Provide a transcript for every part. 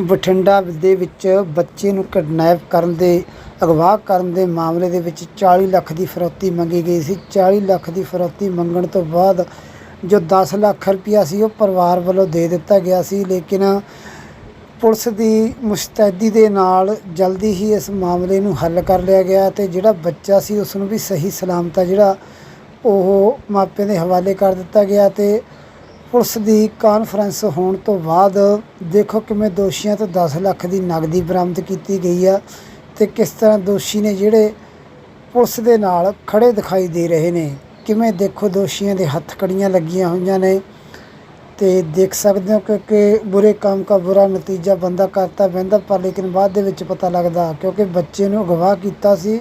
ਬਠਿੰਡਾ ਦੇ ਵਿੱਚ ਬੱਚੇ ਨੂੰ ਕਿਡਨੈਪ ਕਰਨ ਦੇ ਅਗਵਾ ਕਰਨ ਦੇ ਮਾਮਲੇ ਦੇ ਵਿੱਚ 40 ਲੱਖ ਦੀ ਫਰੋਤੀ ਮੰਗੀ ਗਈ ਸੀ। 40 ਲੱਖ ਦੀ ਫਰੋਤੀ ਮੰਗਣ ਤੋਂ ਬਾਅਦ ਜੋ 10 ਲੱਖ ਰੁਪਇਆ ਸੀ ਉਹ ਪਰਿਵਾਰ ਵੱਲੋਂ ਦੇ ਦਿੱਤਾ ਗਿਆ ਸੀ, ਲੇਕਿਨ ਪੁਲਿਸ ਦੀ ਮੁਸਤੈਦੀ ਦੇ ਨਾਲ ਜਲਦੀ ਹੀ ਇਸ ਮਾਮਲੇ ਨੂੰ ਹੱਲ ਕਰ ਲਿਆ ਗਿਆ ਤੇ ਜਿਹੜਾ ਬੱਚਾ ਸੀ ਉਸ ਨੂੰ ਵੀ ਸਹੀ ਸਲਾਮਤ ਆ ਜਿਹੜਾ ਉਹ ਮਾਪਿਆਂ ਦੇ ਹਵਾਲੇ ਕਰ ਦਿੱਤਾ ਗਿਆ ਤੇ ਪੁਲਿਸ ਦੀ ਕਾਨਫਰੰਸ ਹੋਣ ਤੋਂ ਬਾਅਦ ਦੇਖੋ ਕਿਵੇਂ ਦੋਸ਼ੀਆਂ ਤੋਂ 10 ਲੱਖ ਦੀ ਨਗਦੀ ਬਰਾਮਦ ਕੀਤੀ ਗਈ ਆ ਤੇ ਕਿਸ ਤਰ੍ਹਾਂ ਦੋਸ਼ੀ ਨੇ ਜਿਹੜੇ ਪੁਲਿਸ ਦੇ ਨਾਲ ਖੜੇ ਦਿਖਾਈ ਦੇ ਰਹੇ ਨੇ, ਕਿਵੇਂ ਦੇਖੋ ਦੋਸ਼ੀਆਂ ਦੇ ਹੱਥ ਕੜੀਆਂ ਲੱਗੀਆਂ ਹੋਈਆਂ ਨੇ ਤੇ ਦੇਖ ਸਕਦੇ ਹੋ ਕਿ ਬੁਰੇ ਕੰਮ ਦਾ ਬੁਰਾ ਨਤੀਜਾ ਬੰਦਾ ਕਰਤਾ ਬਹਿੰਦਾ, ਪਰ ਲੇਕਿਨ ਬਾਅਦ ਦੇ ਵਿੱਚ ਪਤਾ ਲੱਗਦਾ ਕਿਉਂਕਿ ਬੱਚੇ ਨੂੰ ਅਗਵਾ ਕੀਤਾ ਸੀ,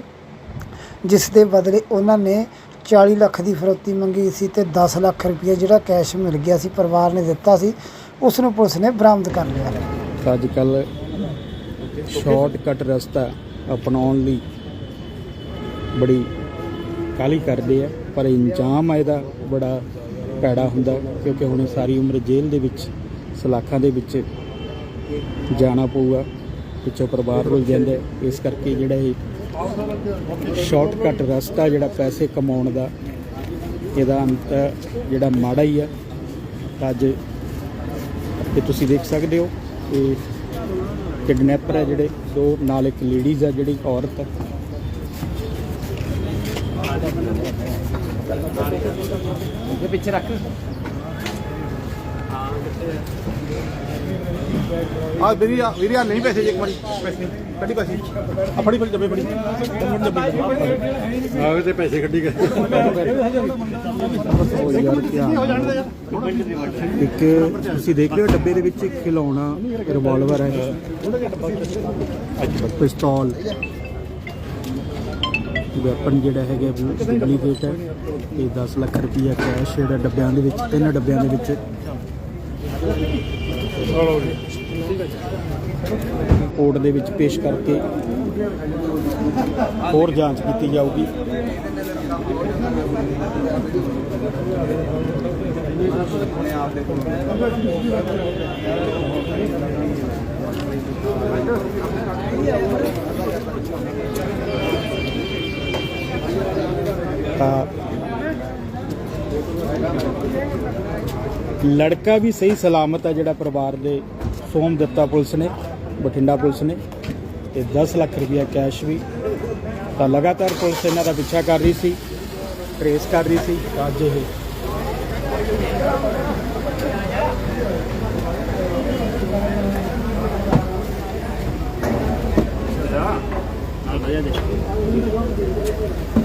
ਜਿਸ ਦੇ ਬਦਲੇ ਉਹਨਾਂ ਨੇ 40 ਲੱਖ ਦੀ ਫਰੋਤੀ ਮੰਗੀ ਸੀ ਤੇ 10 ਲੱਖ ਰੁਪਏ ਜਿਹੜਾ ਕੈਸ਼ ਮਿਲ ਗਿਆ ਸੀ, ਪਰਿਵਾਰ ਨੇ ਦਿੱਤਾ ਸੀ ਉਸ ਨੂੰ ਪੁਲਿਸ ਨੇ ਬਰਾਮਦ ਕਰ ਲਿਆ। ਅੱਜ ਕੱਲ ਸ਼ਾਰਟਕਟ ਰਸਤਾ ਅਪਣਾਉਣ ਲਈ ਬੜੀ ਕਾਲੀ ਕਰਦੇ ਆ, ਪਰ ਇੰਜਾਮ ਇਹਦਾ ਬੜਾ ਭੈੜਾ ਹੁੰਦਾ, ਕਿਉਂਕਿ ਹੁਣ ਸਾਰੀ ਉਮਰ ਜੇਲ੍ਹ ਦੇ ਵਿੱਚ, ਸਲਾਖਾਂ ਦੇ ਵਿੱਚ ਜਾਣਾ ਪਊਗਾ, ਪਿੱਛੋਂ ਪਰਿਵਾਰ ਰੁਲ ਜਾਂਦਾ ਇਸ ਕਰਕੇ ਜਿਹੜਾ ਇਹ ਸ਼ਾਰਟਕਟ ਰਸਤਾ ਜਿਹੜਾ ਪੈਸੇ ਕਮਾਉਣ ਦਾ ਇਹਦਾ ਅੰਤ ਜਿਹੜਾ ਮਾੜਾ ਹੀ ਆ ਅੱਜ ਇਹ ਤੁਸੀਂ ਦੇਖ ਸਕਦੇ ਹੋ ਇਹ ਕਿਡਨੈਪਰ ਹੈ ਜਿਹੜੇ ਦੋ ਨਾਲ ਇੱਕ ਲੇਡੀਜ਼ ਆ ਜਿਹੜੀ ਔਰਤ ਆ ਇਹ ਪਿੱਛੇ ਰੱਖ। ਆ ਨਹੀਂ ਪੈਸੇ ਜੇ ਇੱਕ ਵਾਰੀ। ਪੈਸੇ। ਕੱਢੀ ਪੈਸੇ ਆ ਫੜੀ ਫੜੀ ਡੱਬੇ ਫੜੀ। ਆਗੇ ਤੇ ਪੈਸੇ ਕੱਢੀ ਗਏ। ਉਹ ਇੱਕ ਤੁਸੀਂ ਦੇਖ ਰਹੇ ਹੋ ਡੱਬੇ ਦੇ ਵਿੱਚ ਇੱਕ ਖਿਲੌਣਾ ਰਿਵਾਲਵਰ ਹੈ। ਪਿਸਤੌਲ। ਵੈਪਨ ਜਿਹੜਾ ਹੈਗਾ ਡੁਪਲੀਕੇਟ ਹੈ। ਤੇ 10 ਲੱਖ ਰੁਪਈਆ ਕੈਸ਼ ਜਿਹੜਾ ਡੱਬਿਆਂ ਦੇ ਵਿੱਚ ਤਿੰਨ ਡੱਬਿਆਂ ਦੇ ਵਿੱਚ। ਕੋਰਟ ਦੇ ਵਿੱਚ ਪੇਸ਼ ਕਰਕੇ ਹੋਰ ਜਾਂਚ ਕੀਤੀ ਜਾਊਗੀ। ਤਾਂ ਲੜਕਾ ਵੀ ਸਹੀ ਸਲਾਮਤ ਹੈ ਜਿਹੜਾ ਪਰਿਵਾਰ ਦੇ ਸੋਮ ਦਿੱਤਾ ਪੁਲਿਸ ਨੇ। ਬਠਿੰਡਾ ਪੁਲਿਸ ਨੇ ਤੇ 10 ਲੱਖ ਰੁਪਇਆ ਕੈਸ਼ ਵੀ ਤਾਂ ਲਗਾਤਾਰ ਪੁਲਿਸ ਇਹਨਾਂ ਦਾ ਪਿੱਛਾ ਕਰ ਰਹੀ ਸੀ ਟਰੇਸ ਕਰ ਰਹੀ ਸੀ ਤਾਂ ਅੱਜ ਇਹ ਆ